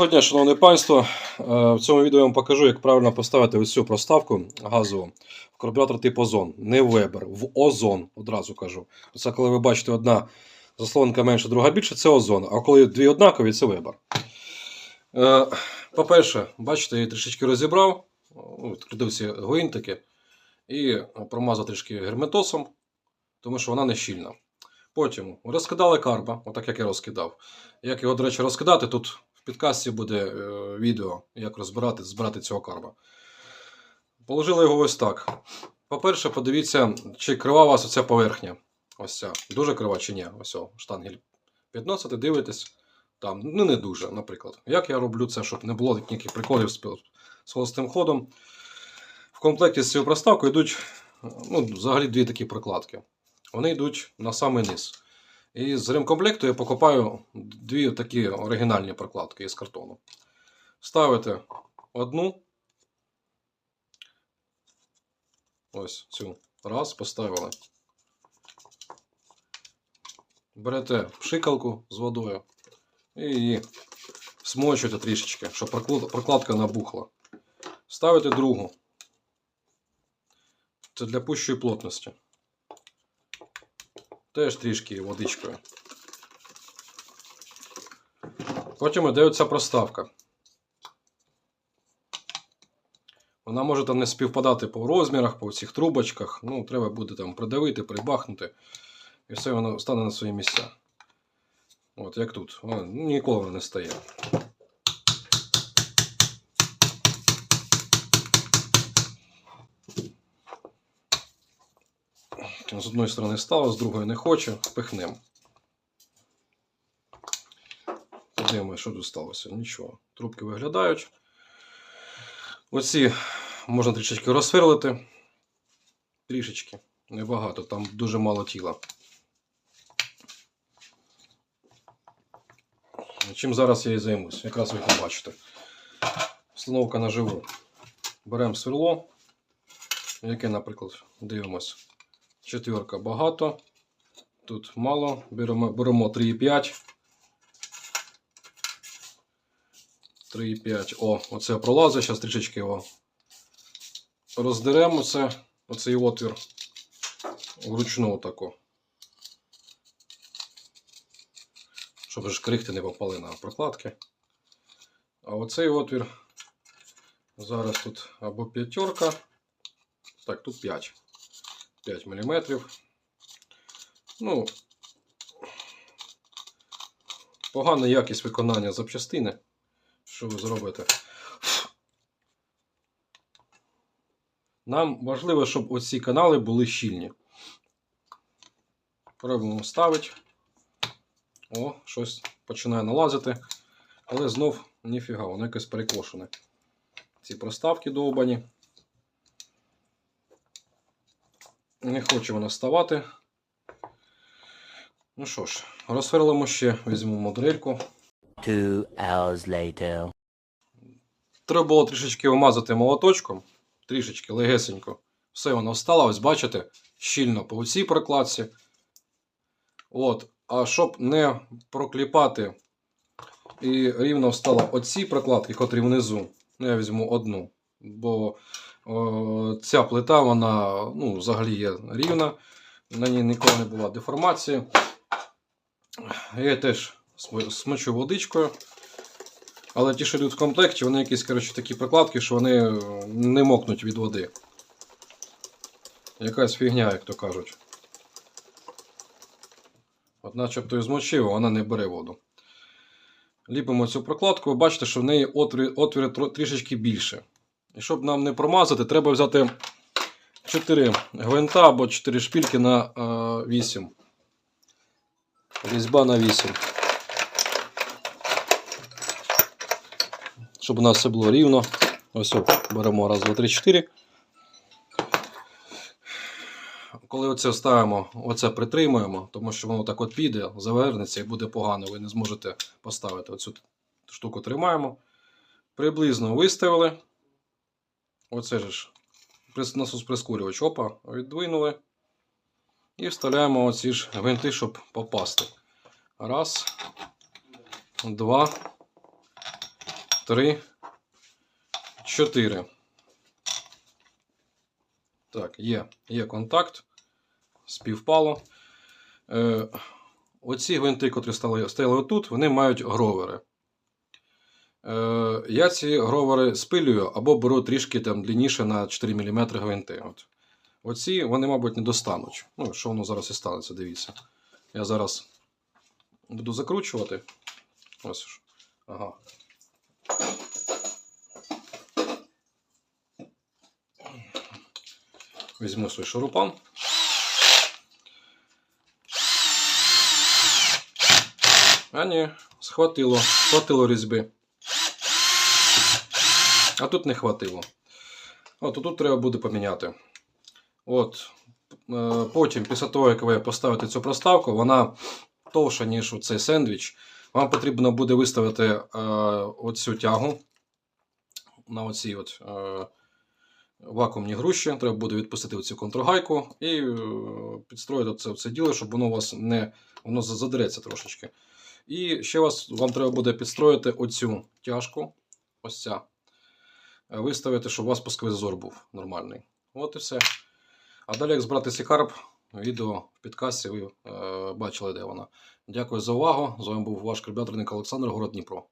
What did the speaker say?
Доброго дня, шановне панство. Е, В цьому відео я вам покажу, як правильно поставити ось цю проставку газову в карбюратор типу Озон. Не в Weber, в Озон, одразу кажу. Це коли ви бачите одна заслонка менша, друга більше, це Озон. А коли дві однакові, це Weber. Е, По-перше, бачите, я її трішечки розібрав, відкрутив ці гвинтики і промазав трішки герметосом, тому що вона не щільна. Потім розкидали карба, отак як я розкидав. Як його, до речі, розкидати, тут в підкасті буде е, відео, як розбирати, збирати цього карба. Положили його ось так. По-перше, подивіться, чи крива у вас оця поверхня. Ось ця. Дуже крива чи ні. Ось о, штангель підносите, дивитесь. Там, ну не дуже, наприклад. Як я роблю це, щоб не було ніяких приколів з, з холостим ходом. В комплекті з цією проставкою йдуть ну, взагалі дві такі прокладки. Вони йдуть на самий низ. І з ремкомплекту я покупаю дві такі оригінальні прокладки із картону. Ставите одну. Ось цю. Раз, поставили. Берете пшикалку з водою і її смочуєте трішечки, щоб прокладка набухла. Ставите другу. Це для пущої плотності. Теж трішки водичкою. Потім іде оця проставка. Вона може там не співпадати по розмірах, по цих трубочках. Ну, треба буде там придавити, прибахнути. І все воно стане на свої місця. От як тут. Ніколи не стає. З одної сторони стало, з другої не хоче, пихнемо. Подивимося, що тут сталося. Нічого. Трубки виглядають. Оці можна трішечки розсверлити. Трішечки. Небагато, там дуже мало тіла. Чим зараз я і займусь, якраз ви побачите. Встановка наживу. Беремо сверло, яке, наприклад, дивимось. Четверка багато. Тут мало. Беремо, беремо 3,5. 3,5. О, оце пролазить. Зараз трішечки його роздеремо це, оцей отвір вручну тако. Щоб ж крихти не попали на прокладки. А оцей отвір. Зараз тут або п'ятерка. Так, тут 5. 5 мм. Ну, погана якість виконання запчастини. Що ви зробите? Нам важливо, щоб оці канали були щільні. Пробуємо ставити. О, щось починає налазити. Але знов ніфіга, воно якось перекошене. Ці проставки довбані. Не хоче вона ставати. Ну що ж, розсверлимо ще, візьмемо дрельку. Two hours later. Треба було трішечки вмазати молоточком, трішечки легесенько. Все воно встало, ось бачите, щільно по цій прокладці. От. А щоб не прокліпати і рівно встало оці прокладки, котрі внизу, ну я візьму одну. Бо ця плита, вона ну, взагалі є рівна, на ній ніколи не була деформації. Я теж смочу водичкою. Але ті, що йдуть в комплекті, вони якісь коротше, такі прокладки, що вони е, не мокнуть від води. Якась фігня, як то кажуть. От начебто і змочив, а вона не бере воду. Ліпимо цю прокладку, бачите, що в неї отвіри трішечки більше. І щоб нам не промазати, треба взяти 4 гвинта або 4 шпільки на е, 8. Різьба на 8. Щоб у нас все було рівно. Ось беремо раз, два, три, чотири. Коли оце ставимо, оце притримуємо, тому що воно так от піде, завернеться і буде погано, ви не зможете поставити оцю штуку тримаємо. Приблизно виставили. Оце ж насос прискорювач. Опа, віддвинули. І вставляємо оці ж гвинти, щоб попасти. Раз, два, три, чотири. Так, є, є контакт. Співпало. Е, оці гвинти, котрі стояли отут, вони мають гровери. Е, я ці гровери спилюю або беру трішки там длинніше на 4 мм гвинти. От. Оці вони, мабуть, не достануть. Ну, що воно зараз і станеться, дивіться. Я зараз буду закручувати. Ось ж. Ага. Візьму свій шурупан. А ні, схватило, схватило різьби. А тут не хватило. От тут треба буде поміняти. От. е, Потім, після того, як ви поставите цю проставку, вона товша, ніж цей сендвіч. Вам потрібно буде виставити е, оцю тягу на оцій от, е, вакуумній груші. Треба буде відпустити оцю контргайку і е, підстроїти це, це діло, щоб воно у вас не воно задереться трошечки. І ще вас, вам треба буде підстроїти оцю тяжку. Ось ця. Е, Виставити, щоб у вас пусковий зазор був нормальний. От і все. А далі, як збирати сікарб, відео в підкасті ви е, бачили, де вона. Дякую за увагу. З вами був ваш карбюраторник Олександр, город Дніпро.